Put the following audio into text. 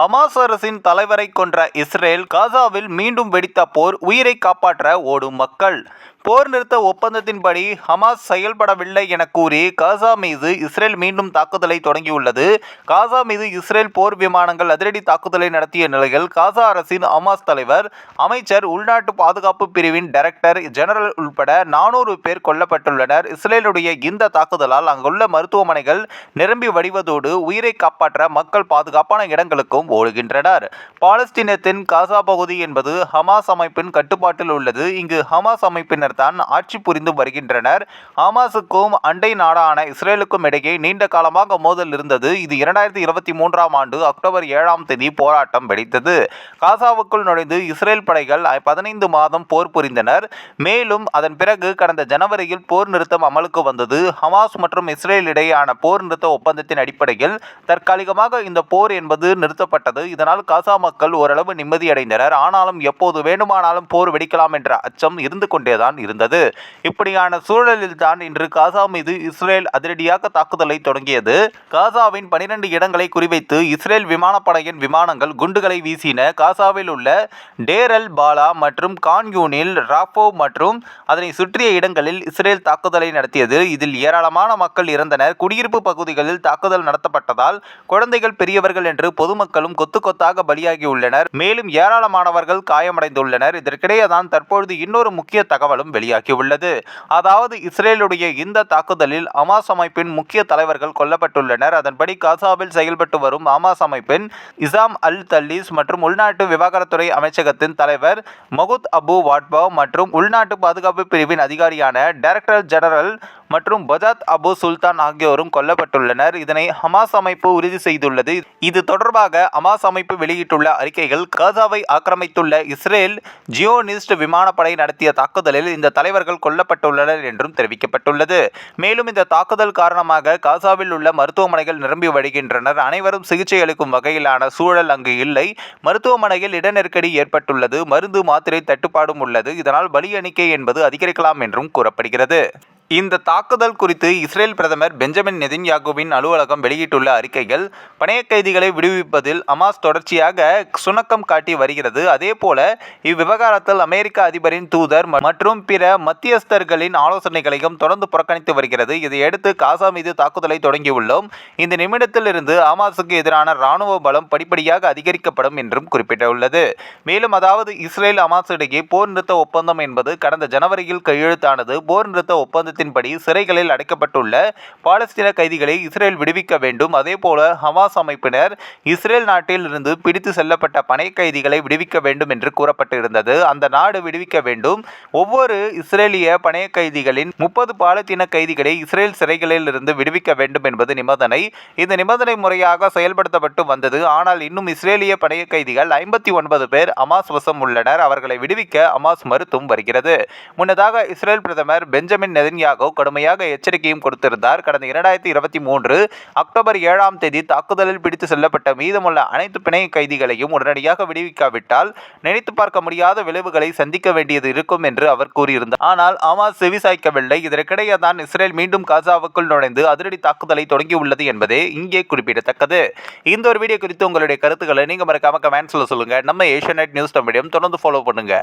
Hamas அரசின் தலைவரை கொன்ற இஸ்ரேல் காசாவில் மீண்டும் வெடித்த போர் உயிரை காப்பாற்ற ஓடும் மக்கள். போர் நிறுத்த ஒப்பந்தத்தின்படி ஹமாஸ் செயல்படவில்லை என கூறி காசா மீது இஸ்ரேல் மீண்டும் தாக்குதலை தொடங்கியுள்ளது. காசா மீது இஸ்ரேல் போர் விமானங்கள் அதிரடி தாக்குதலை நடத்திய நிலையில் காசா அரசின் ஹமாஸ் தலைவர் அமைச்சர் உள்நாட்டு பாதுகாப்பு பிரிவின் டைரக்டர் ஜெனரல் உள்பட நானூறு பேர் கொல்லப்பட்டுள்ளனர். இஸ்ரேலுடைய இந்த தாக்குதலால் அங்குள்ள மருத்துவமனைகள் நிரம்பி வடிவதோடு உயிரை காப்பாற்ற மக்கள் பாதுகாப்பான இடங்களுக்கும் ஓடுகின்றனர். பாலஸ்தீனத்தின் காசா பகுதி என்பது ஹமாஸ் அமைப்பின் கட்டுப்பாட்டில் உள்ளது. இங்கு ஹமாஸ் அமைப்பினர் தான் ஆட்சி புரிந்து வருகின்றனர். ஹமாஸுக்கும் அண்டை நாடான இஸ்ரேலுக்கும் இடையே நீண்ட காலமாக மோதல் இருந்தது. இது இரண்டாயிரத்தி இருபத்தி மூன்றாம் ஆண்டு அக்டோபர் ஏழாம் தேதி போராட்டம் வெடித்தது. காசாவுக்குள் நுழைந்து இஸ்ரேல் படைகள் பதினைந்து மாதம் போர் புரிந்தனர். மேலும் அதன் பிறகு கடந்த ஜனவரியில் போர் நிறுத்தம் அமலுக்கு வந்தது. ஹமாஸ் மற்றும் இஸ்ரேல் இடையேயான போர் நிறுத்த ஒப்பந்தத்தின் அடிப்படையில் தற்காலிகமாக இந்த போர் என்பது நிறுத்தப்பட்டது. இதனால் காசா மக்கள் ஓரளவு நிம்மதியடைந்தனர். ஆனாலும் எப்போது வேண்டுமானாலும் போர் வெடிக்கலாம் என்ற அச்சம் இருந்து கொண்டேதான் இருந்தது. இப்படியான சூழலில் தான் இன்று காசா மீது இஸ்ரேல் அதிரடியாக தாக்குதலை தொடங்கியது. காசாவின் பனிரெண்டு இடங்களை குறிவைத்து இஸ்ரேல் விமானப்படையின் விமானங்கள் குண்டுகளை வீசின காசாவில் உள்ள டேரல் பாலா மற்றும் கான்யூனில் ராஃபோ மற்றும் அதனை சுற்றிய இடங்களில் இஸ்ரேல் தாக்குதலை நடத்தியது. இதில் ஏராளமான மக்கள் இறந்தனர். குடியிருப்பு பகுதிகளில் தாக்குதல் நடத்தப்பட்டதால் குழந்தைகள் பெரியவர்கள் என்று பொதுமக்களும் கொத்து கொத்தாக பலியாகியுள்ளனர். மேலும் ஏராளமானவர்கள் காயமடைந்துள்ளனர். இதற்கிடையே தான் தற்பொழுது இன்னொரு முக்கிய தகவலும் வெளியாகியுள்ளது. அதாவது இஸ்ரேலுடைய இந்த தாக்குதலில் அமாஸ் அமைப்பின் முக்கிய தலைவர்கள் கொல்லப்பட்டுள்ளனர். அதன்படி காசாவில் செயல்பட்டு வரும் அமாஸ் அமைப்பின் இசாம் அல் தல்லீஸ் மற்றும் உள்நாட்டு விவகாரத்துறை அமைச்சகத்தின் தலைவர் மகுத் அபு வாட்பா மற்றும் உள்நாட்டு பாதுகாப்பு பிரிவின் அதிகாரியான டைரக்டர் ஜெனரல் மற்றும் பஜாத் அபு சுல்தான் ஆகியோரும் கொல்லப்பட்டுள்ளனர். இதனை ஹமாஸ் அமைப்பு உறுதி செய்துள்ளது. இது தொடர்பாக ஹமாஸ் அமைப்பு வெளியிட்டுள்ள அறிக்கைகள் காசாவை ஆக்கிரமித்துள்ள இஸ்ரேல் ஜியோனிஸ்ட் விமானப்படை நடத்திய தாக்குதலில் இந்த தலைவர்கள் கொல்லப்பட்டுள்ளனர் என்றும் தெரிவிக்கப்பட்டுள்ளது. மேலும் இந்த தாக்குதல் காரணமாக காசாவில் உள்ள மருத்துவமனைகள் நிரம்பி வழிகின்றனர். அனைவரும் சிகிச்சை அளிக்கும் வகையிலான சூழல் அங்கு இல்லை. மருத்துவமனையில் இட நெருக்கடி ஏற்பட்டுள்ளது. மருந்து மாத்திரை தட்டுப்பாடும் உள்ளது. இதனால் பலி எண்ணிக்கை என்பது அதிகரிக்கலாம் என்றும் கூறப்படுகிறது. இந்த தாக்குதல் குறித்து இஸ்ரேல் பிரதமர் பெஞ்சமின் நெதின்யாகுவின் அலுவலகம் வெளியிட்டுள்ள அறிக்கைகள் பணைய கைதிகளை விடுவிப்பதில் அமாஸ் தொடர்ச்சியாக சுணக்கம் காட்டி வருகிறது. அதேபோல இவ்விவகாரத்தில் அமெரிக்க அதிபரின் தூதர் மற்றும் பிற மத்தியஸ்தர்களின் ஆலோசனைகளையும் தொடர்ந்து புறக்கணித்து வருகிறது. இதையடுத்து காசா மீது தாக்குதலை தொடங்கியுள்ளோம். இந்த நிமிடத்திலிருந்து அமாஸுக்கு எதிரான இராணுவ பலம் படிப்படியாக அதிகரிக்கப்படும் என்றும் குறிப்பிட்டுள்ளது. மேலும் அதாவது இஸ்ரேல் அமாஸ் இடையே போர் நிறுத்த ஒப்பந்தம் என்பது கடந்த ஜனவரியில் கையெழுத்தானது. போர் நிறுத்த ஒப்பந்தத்தின் ஒப்பந்தத்தின்படி சிறைகளில் அடைக்கப்பட்டுள்ள பாலஸ்தீன கைதிகளை இஸ்ரேல் விடுவிக்க வேண்டும். அதேபோல ஹமாஸ் அமைப்பினர் இஸ்ரேல் நாட்டில் இருந்து பிடித்து செல்லப்பட்ட பனை கைதிகளை விடுவிக்க வேண்டும் என்று கூறப்பட்டிருந்தது. அந்த நாடு விடுவிக்க வேண்டும். ஒவ்வொரு இஸ்ரேலிய பணைய கைதிகளின் முப்பது பாலத்தீன கைதிகளை இஸ்ரேல் சிறைகளில் இருந்து விடுவிக்க வேண்டும் என்பது நிபந்தனை. இந்த நிபந்தனை முறையாக செயல்படுத்தப்பட்டு வந்தது. ஆனால் இன்னும் இஸ்ரேலிய பணைய கைதிகள் ஐம்பத்தி ஒன்பது பேர் அமாஸ் வசம் உள்ளனர். அவர்களை விடுவிக்க அமாஸ் மறுத்தும் வருகிறது. முன்னதாக இஸ்ரேல் பிரதமர் பெஞ்சமின் நெதன்யா நெதன்யாகு கடுமையாக எச்சரிக்கையும் கொடுத்திருந்தார். கடந்த இரண்டாயிரத்தி இருபத்தி மூன்று அக்டோபர் ஏழாம் தேதி தாக்குதலில் பிடித்து செல்லப்பட்ட மீதமுள்ள அனைத்து பிணை கைதிகளையும் உடனடியாக விடுவிக்காவிட்டால் நினைத்து பார்க்க முடியாத விளைவுகளை சந்திக்க வேண்டியது இருக்கும் என்று அவர் கூறியிருந்தார். ஆனால் அமாஸ் செவிசாய்க்கவில்லை. இதற்கிடையே தான் இஸ்ரேல் மீண்டும் காசாவுக்குள் நுழைந்து அதிரடி தாக்குதலை தொடங்கியுள்ளது என்பதே இங்கே குறிப்பிடத்தக்கது. இந்த ஒரு வீடியோ குறித்து உங்களுடைய கருத்துக்களை நீங்க மறக்காம கமெண்ட்ஸ்ல சொல்லுங்க. நம்ம ஏஷியா நியூஸ் தமிழையும் தொடர்ந்து ஃபாலோ பண்ணுங்க.